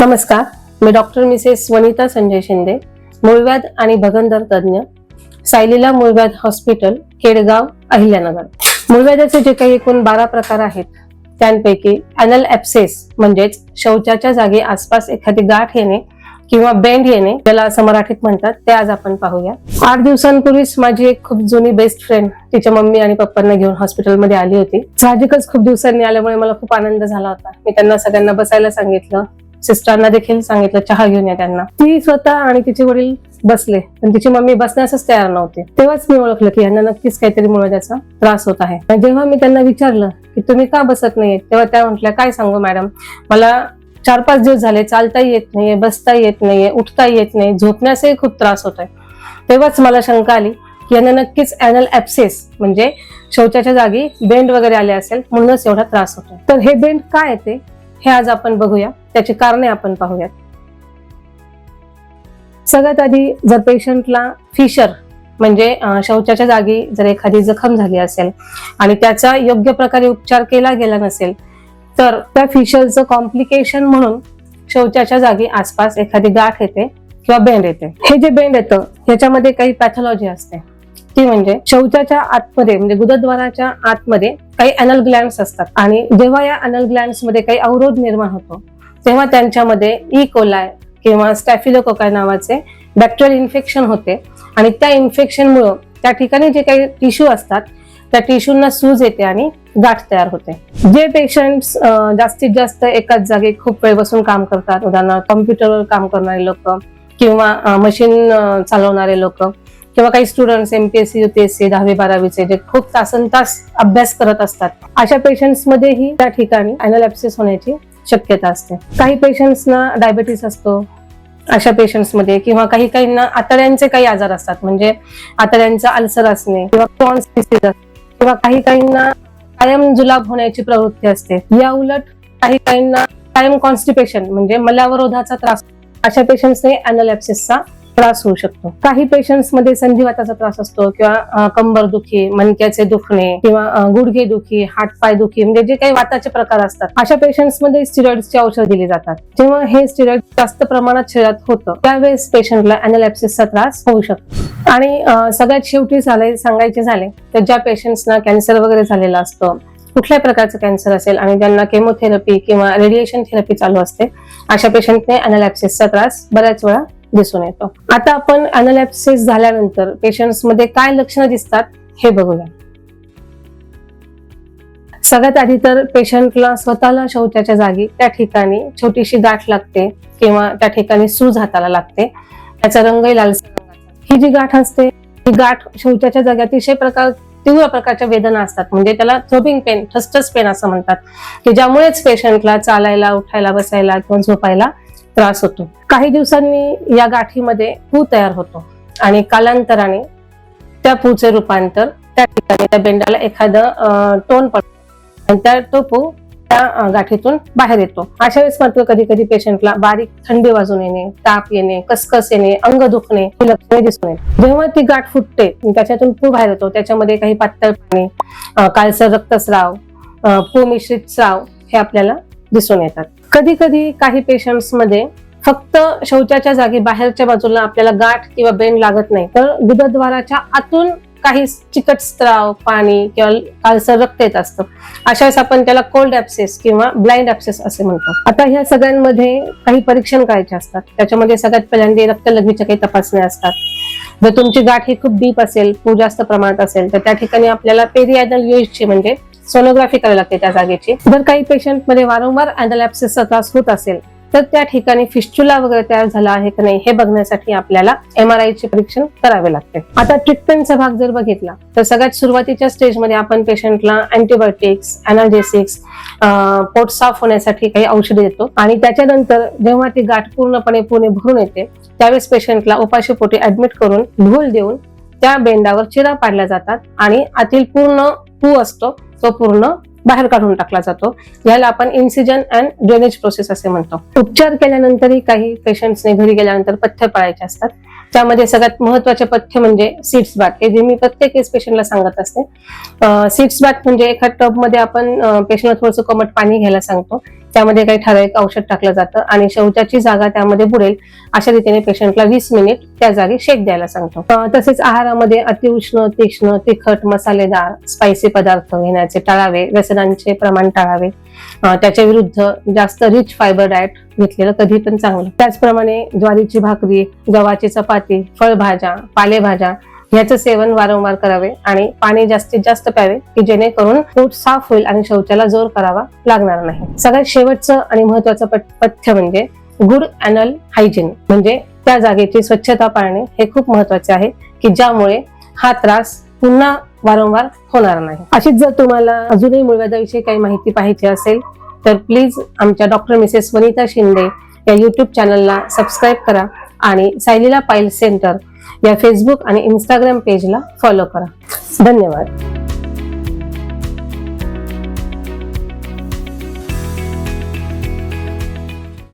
नमस्कार मी doctor Mrs Vanita Sanjay Shinde मूळव्याध आणि भगंदर तज्ज्ञ सायलीला मूळव्याध हॉस्पिटल केडगाव अहिल्यानगर. मूळव्याधाचे जे काही एकूण बारा प्रकार आहेत त्यांपैकी अॅनल ऍप्सेस म्हणजेच शौचाच्या जागी आसपास एखादी गाठ येणे किंवा बेंड येणे ज्याला असं मराठीत म्हणतात ते आज आपण पाहूया. आठ दिवसांपूर्वीच माझी एक खूप जुनी बेस्ट फ्रेंड तिच्या मम्मी आणि पप्पांना घेऊन हॉस्पिटलमध्ये आली होती. साहजिकच खूप दिवसांनी आल्यामुळे मला खूप आनंद झाला होता. मी त्यांना सगळ्यांना बसायला सांगितलं. सिस्टरना देखील सांगितलं चहा घेऊन या त्यांना. ती स्वतः आणि तिचे वडील बसले. पण तिची मम्मी बसण्यासच तयार नव्हती. तेव्हाच मी ओळखलं की यांना नक्कीच काहीतरी मुळव्याचा त्रास होत आहे. जेव्हा मी त्यांना विचारलं की तुम्ही का बसत नाहीये तेव्हा त्या म्हटल्या काय सांगू मॅडम? मला चार पाच दिवस झाले चालता येत नाहीये बसता येत नाहीये उठता येत नाही झोपण्यासही खूप त्रास होतोय तेव्हाच मला शंका आली की यांना नक्कीच अॅनल ऍप्सेस म्हणजे शौचाच्या जागी बेंड वगैरे आले असेल म्हणूनच एवढा त्रास होतो तर हे बेंड काय येते हे आज आपण बघूया. त्याची कारणे आपण पाहूयात. सगळ्यात आधी जर पेशंटला फिशर म्हणजे शौचाच्या जागी जर एखादी जखम झाली असेल आणि त्याचा योग्य प्रकारे उपचार केला गेला नसेल तर त्या फिशरचं कॉम्प्लिकेशन म्हणून शौचाच्या जागी आसपास एखादी गाठ येते किंवा बेंड येते. हे जे बेंड येतं ह्याच्यामध्ये काही पॅथॉलॉजी असते. ती म्हणजे शौचाच्या आतमध्ये म्हणजे गुदद्वाराच्या आतमध्ये काही अनल ग्लँड्स असतात. आणि जेव्हा या अनल ग्लँड्समध्ये काही अवरोध निर्माण होतो तेव्हा त्यांच्यामध्ये e. ई कोलाय किंवा स्टॅफिलोकोकाय नावाचे बॅक्टेरियल इन्फेक्शन होते. आणि त्या इन्फेक्शनमुळं त्या ठिकाणी जे काही टिश्यू असतात त्या टिश्यूंना सूज येते आणि गाठ तयार होते. जे पेशंट्स जास्तीत जास्त एकाच जागी खूप वेळ बसून काम करतात उदाहरणार्थ कॉम्प्युटरवर काम करणारे लोक किंवा मशीन चालवणारे लोक किंवा काही स्टुडंट्स एमपीएससी युपीएससी दहावी बारावीचे जे खूप तासन तास अभ्यास करत असतात अशा पेशंट्स मध्येही त्या ठिकाणी अॅनोलॅप्सिस होण्याची शक्यता असते. काही पेशंट्सना डायबिटीस असतो अशा पेशंट्समध्ये किंवा काही काहींना आतड्यांचे काही आजार असतात म्हणजे आतड्यांचा अल्सर असणे किंवा क्रॉन्स डिसीज किंवा काही काहींना कायम जुलाब होण्याची प्रवृत्ती असते. या उलट काही काहींना कायम कॉन्स्टिपेशन म्हणजे मलावरोधाचा त्रास अशा पेशंट्सने अॅनोलॅप्सिसचा त्रास होऊ शकतो. काही पेशंट्समध्ये संधिवाताचा त्रास असतो किंवा कंबर दुखी मणक्याचे दुखणे किंवा गुडघे दुखी हातपाय दुखी म्हणजे जे काही वाताचे प्रकार असतात अशा पेशंट्समध्ये स्टिरॉइडची औषध दिली जातात. जेव्हा हे स्टिरॉइड जास्त प्रमाणात शरीरात होतं त्यावेळेस पेशंटला अनालॅप्सिसचा त्रास होऊ शकतो. आणि सगळ्यात शेवटी झाले सांगायचे झाले तर ज्या पेशंट्सना कॅन्सर वगैरे झालेला असतो कुठल्याही प्रकारचं कॅन्सर असेल आणि ज्यांना केमोथेरपी किंवा रेडिएशन थेरपी चालू असते अशा पेशंटने अनालॅप्सिसचा त्रास बऱ्याच वेळा दिसून येतो. आता आपण अनालॅप्सिस झाल्यानंतर पेशंट्समध्ये काय लक्षणं दिसतात हे बघूया. सगळ्यात आधी तर पेशंटला स्वतःला शौचाच्या जागी त्या ठिकाणी छोटीशी गाठ लागते किंवा त्या ठिकाणी सूज हाताला लागते. त्याचा रंगही लालसा रंगाचा ही जी गाठ असते ही गाठ शौचाच्या जागी अतिशय प्रकार तीव्र प्रकारच्या वेदना असतात. म्हणजे त्याला थ्रोबिंग पेन ठसठस पेन असं म्हणतात. की ज्यामुळेच पेशंटला चालायला उठायला बसायला किंवा झोपायला त्रास होतो. काही दिवसांनी या गाठीमध्ये पू तयार होतो आणि कालांतराने त्या पूचे रूपांतर त्या ठिकाणी त्या बेंडाला एखादं टोन पडतो आणि त्या तो पू त्या गाठीतून बाहेर येतो. अशा वेळेस मात्र कधी कधी पेशंटला बारीक थंडी वाजून येणे ताप येणे कसकस येणे अंग दुखणे ही लक्षणे दिसून येते जेव्हा ती गाठ फुटते त्याच्यातून पू बाहेर येतो. त्याच्यामध्ये काही पातळ पाणी काळसर रक्तस्राव पू मिश्रित स्राव हे आपल्याला दिसून येतात. कधी कधी काही पेशंट्समध्ये फक्त शौचाच्या जागी बाहेरच्या बाजूला आपल्याला गाठ किंवा बेंड लागत नाही. तर दुधद्वाराच्या आतून काही चिकट स्त्राव पाणी किंवा काळसर रक्त येत असतं. अशा वेळेस आपण त्याला कोल्ड ऍप्सेस किंवा ब्लाइंड ऍप्सेस असे म्हणतो. आता ह्या सगळ्यांमध्ये काही परीक्षण करायचे असतात. त्याच्यामध्ये सगळ्यात पहिल्यांदा रक्तलघवीच्या काही तपासण्या असतात. जर तुमची गाठ ही खूप डीप असेल खूप जास्त प्रमाणात असेल तर त्या ठिकाणी आपल्याला पेरिॲनल ची म्हणजे सोनोग्राफी करावी लागते त्या जागेची. जर काही पेशंटमध्ये वारंवार अँडलॅप्सिसचा त्रास होत असेल तर त्या ठिकाणी फिस्चुला वगैरे तयार झाला आहे की नाही हे बघण्यासाठी आपल्याला एम आर चे परीक्षण करावे लागते. आता ट्रीटमेंटचा भाग जर बघितला तर सगळ्यात सुरुवातीच्या स्टेजमध्ये आपण पेशंटला अँटीबायोटिक्स अनाल्जेसिक्स पोट साफ होण्यासाठी काही औषधे देतो. आणि त्याच्यानंतर जेव्हा ती गाठ पूर्णपणे पुणे भरून येते त्यावेळेस पेशंटला उपाशीपोटी ऍडमिट करून भूल देऊन त्या बेंडावर चिरा पाडल्या जातात आणि आतील पूर्ण पू असतो तो पूर्ण बाहेर काढून टाकला जातो. याला आपण इन्सिजन अँड ड्रेनेज प्रोसेस असे म्हणतो. उपचार केल्यानंतरही काही पेशंट्सने घरी गेल्यानंतर पथ्य पाळायचे असतात. त्यामध्ये सगळ्यात महत्त्वाचे पथ्य म्हणजे सीड्स बाथ हे जे मी प्रत्येक केस पेशंटला सांगत असते. सीड्स बाथ म्हणजे एका टबमध्ये आपण पेशंटला थोडंसं कोमट पाणी घ्यायला सांगतो. त्यामध्ये काही ठराविक औषध टाकलं जातं आणि शौचाची जागा त्यामध्ये बुडेल अशा रीतीने पेशंटला वीस मिनिट त्या जागी शेक द्यायला सांगतो. तसेच आहारामध्ये अतिउष्ण तीक्ष्ण तिखट मसालेदार स्पायसी पदार्थ घेण्याचे टाळावे व्यसनांचे प्रमाण टाळावे. त्याच्या विरुद्ध जास्त रिच फायबर डाएट घेतलेलं कधी पण चांगलं. त्याचप्रमाणे ज्वारीची भाकरी गव्हाची चपाती फळभाज्या पालेभाज्या ह्याचं सेवन वारंवार करावे आणि पाणी जास्तीत जास्त प्यावे की जेणेकरून पोट साफ होईल आणि शौचाला जोर करावा लागणार नाही. सगळ्यात शेवटचं आणि महत्वाचं पथ्य म्हणजे गुड अॅनल हायजीन म्हणजे त्या जागेची स्वच्छता पाळणे हे खूप महत्त्वाचे आहे की ज्यामुळे हा त्रास पुन्हा वारंवार होणार नाही. अशीच जर तुम्हाला अजूनही मूळव्याधाविषयी काही माहिती पाहिजे असेल तर प्लीज आमच्या डॉक्टर मिसेस वनिता शिंदे या युट्यूब चॅनलला सबस्क्राईब करा आणि सायलीला पाईल सेंटर या फेसबुक आणि इंस्टाग्राम पेजला फॉलो करा. धन्यवाद.